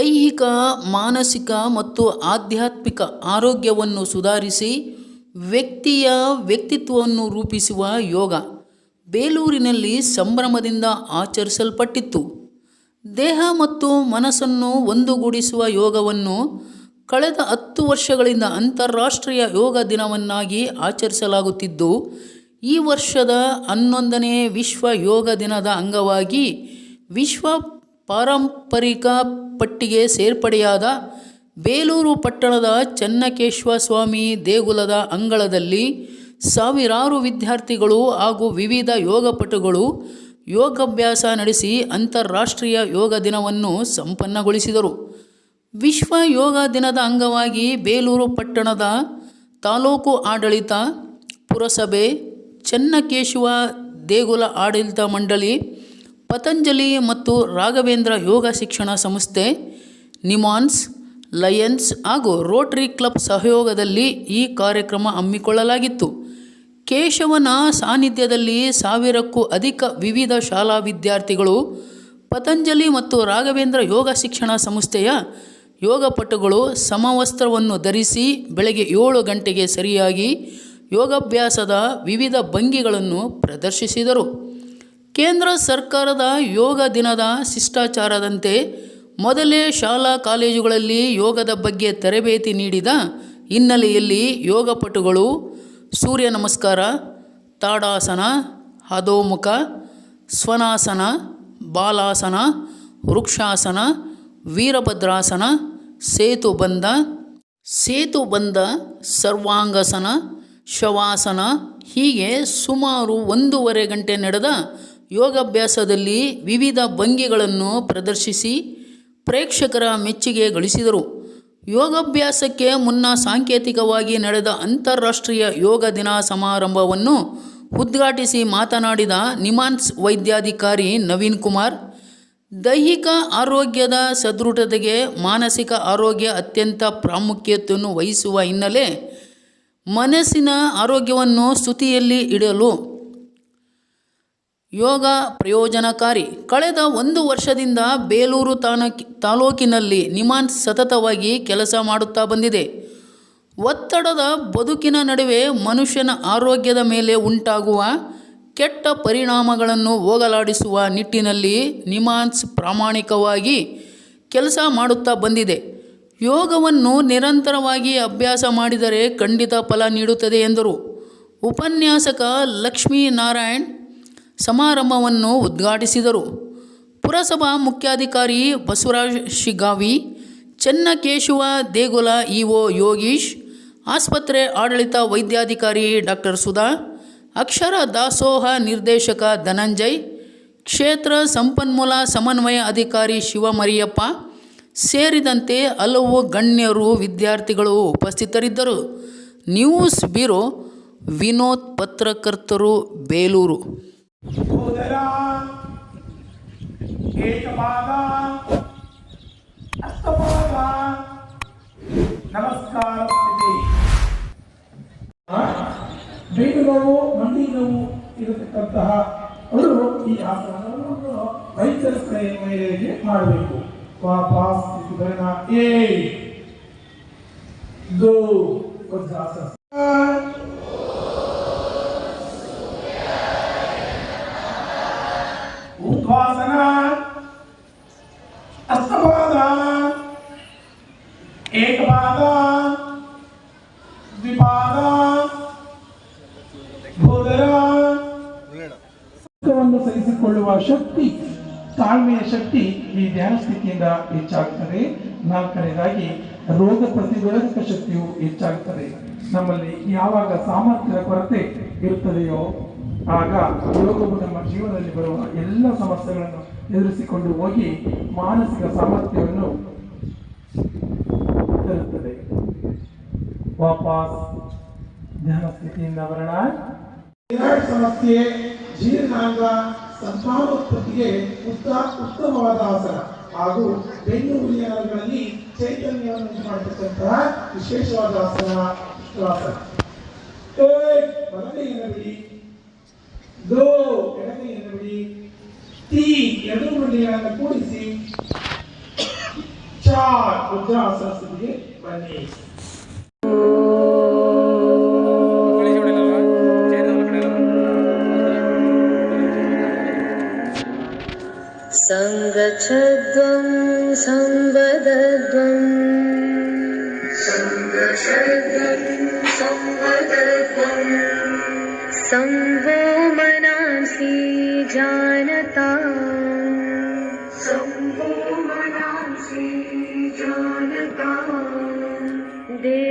ದೈಹಿಕ, ಮಾನಸಿಕ ಮತ್ತು ಆಧ್ಯಾತ್ಮಿಕ ಆರೋಗ್ಯವನ್ನು ಸುಧಾರಿಸಿ ವ್ಯಕ್ತಿಯ ವ್ಯಕ್ತಿತ್ವವನ್ನು ರೂಪಿಸುವ ಯೋಗ ಬೇಲೂರಿನಲ್ಲಿ ಸಂಭ್ರಮದಿಂದ ಆಚರಿಸಲ್ಪಟ್ಟಿತ್ತು. ದೇಹ ಮತ್ತು ಮನಸ್ಸನ್ನು ಒಂದುಗೂಡಿಸುವ ಯೋಗವನ್ನು ಕಳೆದ ಹತ್ತು ವರ್ಷಗಳಿಂದ ಅಂತಾರಾಷ್ಟ್ರೀಯ ಯೋಗ ದಿನವನ್ನಾಗಿ ಆಚರಿಸಲಾಗುತ್ತಿದ್ದು, ಈ ವರ್ಷದ ಹನ್ನೊಂದನೇ ವಿಶ್ವ ಯೋಗ ದಿನದ ಅಂಗವಾಗಿ ವಿಶ್ವ ಪಾರಂಪರಿಕ ಪಟ್ಟಿಗೆ ಸೇರ್ಪಡೆಯಾದ ಬೇಲೂರು ಪಟ್ಟಣದ ಚನ್ನಕೇಶ್ವ ಸ್ವಾಮಿ ದೇಗುಲದ ಅಂಗಳದಲ್ಲಿ ಸಾವಿರಾರು ವಿದ್ಯಾರ್ಥಿಗಳು ಹಾಗೂ ವಿವಿಧ ಯೋಗಪಟುಗಳು ಯೋಗಾಭ್ಯಾಸ ನಡೆಸಿ ಅಂತಾರಾಷ್ಟ್ರೀಯ ಯೋಗ ದಿನವನ್ನು ಸಂಪನ್ನಗೊಳಿಸಿದರು. ವಿಶ್ವ ಯೋಗ ದಿನದ ಅಂಗವಾಗಿ ಬೇಲೂರು ಪಟ್ಟಣದ ತಾಲೂಕು ಆಡಳಿತ, ಪುರಸಭೆ, ಚನ್ನಕೇಶವ ದೇಗುಲ ಆಡಳಿತ ಮಂಡಳಿ ಪತಂಜಲಿ ಮತ್ತು ರಾಘವೇಂದ್ರ ಯೋಗ ಶಿಕ್ಷಣ ಸಂಸ್ಥೆ, ನಿಮಾನ್ಸ್, ಲಯನ್ಸ್ ಹಾಗೂ ರೋಟರಿ ಕ್ಲಬ್ ಸಹಯೋಗದಲ್ಲಿ ಈ ಕಾರ್ಯಕ್ರಮ ಹಮ್ಮಿಕೊಳ್ಳಲಾಗಿತ್ತು. ಕೇಶವನ ಸಾನ್ನಿಧ್ಯದಲ್ಲಿ ಸಾವಿರಕ್ಕೂ ಅಧಿಕ ವಿವಿಧ ಶಾಲಾ ವಿದ್ಯಾರ್ಥಿಗಳು, ಪತಂಜಲಿ ಮತ್ತು ರಾಘವೇಂದ್ರ ಯೋಗ ಶಿಕ್ಷಣ ಸಂಸ್ಥೆಯ ಯೋಗಪಟುಗಳು ಸಮವಸ್ತ್ರವನ್ನು ಧರಿಸಿ ಬೆಳಗ್ಗೆ ಏಳು ಗಂಟೆಗೆ ಸರಿಯಾಗಿ ಯೋಗಾಭ್ಯಾಸದ ವಿವಿಧ ಭಂಗಿಗಳನ್ನು ಪ್ರದರ್ಶಿಸಿದರು. ಕೇಂದ್ರ ಸರ್ಕಾರದ ಯೋಗ ದಿನದ ಶಿಷ್ಟಾಚಾರದಂತೆ ಮೊದಲೇ ಶಾಲಾ ಕಾಲೇಜುಗಳಲ್ಲಿ ಯೋಗದ ಬಗ್ಗೆ ತರಬೇತಿ ನೀಡಿದ ಹಿನ್ನೆಲೆಯಲ್ಲಿ ಯೋಗಪಟುಗಳು ಸೂರ್ಯ ನಮಸ್ಕಾರ, ತಾಡಾಸನ ಅಧೋಮುಖ ಸ್ವನಾಸನ, ಬಾಲಾಸನ, ವೃಕ್ಷಾಸನ, ವೀರಭದ್ರಾಸನ ಸೇತುಬಂಧ ಸೇತುಬಂಧ ಸರ್ವಾಂಗಾಸನ, ಶವಾಸನ ಹೀಗೆ ಸುಮಾರು ಒಂದೂವರೆ ಗಂಟೆ ನಡೆದ ಯೋಗಾಭ್ಯಾಸದಲ್ಲಿ ವಿವಿಧ ಭಂಗಿಗಳನ್ನು ಪ್ರದರ್ಶಿಸಿ ಪ್ರೇಕ್ಷಕರ ಮೆಚ್ಚುಗೆ ಗಳಿಸಿದರು. ಯೋಗಾಭ್ಯಾಸಕ್ಕೆ ಮುನ್ನ ಸಾಂಕೇತಿಕವಾಗಿ ನಡೆದ ಅಂತಾರಾಷ್ಟ್ರೀಯ ಯೋಗ ದಿನ ಸಮಾರಂಭವನ್ನು ಉದ್ಘಾಟಿಸಿ ಮಾತನಾಡಿದ ನಿಮಾನ್ಸ್ ವೈದ್ಯಾಧಿಕಾರಿ ನವೀನ್ ಕುಮಾರ್, ದೈಹಿಕ ಆರೋಗ್ಯದ ಸದೃಢತೆಗೆ ಮಾನಸಿಕ ಆರೋಗ್ಯ ಅತ್ಯಂತ ಪ್ರಾಮುಖ್ಯತೆಯನ್ನು ವಹಿಸುವ ಹಿನ್ನೆಲೆ ಮನಸ್ಸಿನ ಆರೋಗ್ಯವನ್ನು ಸ್ತುತಿಯಲ್ಲಿ ಇಡಲು ಯೋಗ ಪ್ರಯೋಜನಕಾರಿ. ಕಳೆದ ಒಂದು ವರ್ಷದಿಂದ ಬೇಲೂರು ತಾನಕ್, ತಾಲೂಕಿನಲ್ಲಿ ನಿಮಾನ್ಸ್ ಸತತವಾಗಿ ಕೆಲಸ ಮಾಡುತ್ತಾ ಬಂದಿದೆ. ಒತ್ತಡದ ಬದುಕಿನ ನಡುವೆ ಮನುಷ್ಯನ ಆರೋಗ್ಯದ ಮೇಲೆ ಉಂಟಾಗುವ ಕೆಟ್ಟ ಪರಿಣಾಮಗಳನ್ನು ಹೋಗಲಾಡಿಸುವ ನಿಟ್ಟಿನಲ್ಲಿ ನಿಮಾನ್ಸ್ ಪ್ರಾಮಾಣಿಕವಾಗಿ ಕೆಲಸ ಮಾಡುತ್ತಾ ಬಂದಿದೆ. ಯೋಗವನ್ನು ನಿರಂತರವಾಗಿ ಅಭ್ಯಾಸ ಮಾಡಿದರೆ ಖಂಡಿತ ಫಲ ನೀಡುತ್ತದೆ ಎಂದರು. ಉಪನ್ಯಾಸಕ ಲಕ್ಷ್ಮೀನಾರಾಯಣ್ ಸಮಾರಂಭವನ್ನು ಉದ್ಘಾಟಿಸಿದರು. ಪುರಸಭಾ ಮುಖ್ಯಾಧಿಕಾರಿ ಬಸವರಾಜ್ ಶಿಗಾವಿ, ಚೆನ್ನಕೇಶವ ದೇಗುಲ ಇಒ ಯೋಗೀಶ್, ಆಸ್ಪತ್ರೆ ಆಡಳಿತ ವೈದ್ಯಾಧಿಕಾರಿ ಡಾಕ್ಟರ್ ಸುಧಾ, ಅಕ್ಷರ ದಾಸೋಹ ನಿರ್ದೇಶಕ ಧನಂಜಯ್, ಕ್ಷೇತ್ರ ಸಂಪನ್ಮೂಲ ಸಮನ್ವಯ ಅಧಿಕಾರಿ ಶಿವಮರಿಯಪ್ಪ ಸೇರಿದಂತೆ ಹಲವು ಗಣ್ಯರು ವಿದ್ಯಾರ್ಥಿಗಳು ಉಪಸ್ಥಿತರಿದ್ದರು. ನ್ಯೂಸ್ ಬ್ಯೂರೋ ವಿನೋದ್ ಪತ್ರಕರ್ತರು ಬೇಲೂರು. ಉದರ ಏಕಪಾದ ಹಸ್ತಪಾದ ನಮಸ್ಕಾರ ಸ್ಥಿತಿ ಬೇರು ನೋವು ಮಂಡಿ ನೋವು ಇರತಕ್ಕಂತಹ ಅವರು ಈ ಆಸನವನ್ನು ವೈದ್ಯರ ಸಲಹೆ ಮೇರೆಗೆ ಮಾಡಬೇಕು ವಾಪಸ್ ಸ್ಥಿತಿಗಳನ್ನ ಏ ದೋ ವಜ್ರಾಸನ ಊರ್ಧ್ವಾಸನ ಅಷ್ಟಪಾದ ಏಕಪಾದ, ದ್ವಿಪಾದ ಭೋದರ ಸಹಿಸಿಕೊಳ್ಳುವ ಶಕ್ತಿ, ತಾಳ್ಮೆಯ ಶಕ್ತಿ ಈ ಧ್ಯಾನ ಸ್ಥಿತಿಯಿಂದ ಹೆಚ್ಚಾಗುತ್ತದೆ ನಾಲ್ಕನೇದಾಗಿ, ರೋಗ ಪ್ರತಿರೋಧಕ ಶಕ್ತಿಯು ಹೆಚ್ಚಾಗುತ್ತದೆ ನಮ್ಮಲ್ಲಿ ಯಾವಾಗ ಸಾಮರ್ಥ್ಯದ ಕೊರತೆ ಇರುತ್ತದೆಯೋ ಆಗ ಯೋಗವು ನಮ್ಮ ಜೀವನದಲ್ಲಿ ಬರುವ ಎಲ್ಲ ಸಮಸ್ಯೆಗಳನ್ನು ಎದುರಿಸಿಕೊಂಡು ಹೋಗಿ ಮಾನಸಿಕ ಸಾಮರ್ಥ್ಯವನ್ನು ತರುತ್ತದೆ. ವಾಪಸ್ ಧ್ಯಾನ ಸ್ಥಿತಿಯಿಂದ ಬರೋಣ. ಸಮಸ್ಯೆ, ಜೀರ್ಣಾಂಗ ಸಂತಾನೋತ್ಪತ್ತಿಗೆ ಉತ್ತ ಉತ್ತಮವಾದ ಆಸನ. ಹಾಗೂ ನರಗಳಲ್ಲಿ ಚೈತನ್ಯವನ್ನು ಮಾಡತಕ್ಕಂತಹ ವಿಶೇಷವಾದ ಆಸನ ಶುಕ್ರಾಸನ ಬಲಗೈಯನ್ನು ಬಿಡಿ தோ இடத்தை என்படி தீ எதிர்மொழியான கூடிசி சார் உத்ராசனத்துக்கு பண்ணி सङ्गच्छध्वं संवदध्वं सङ्गच्छध्वं संवदध्वम् de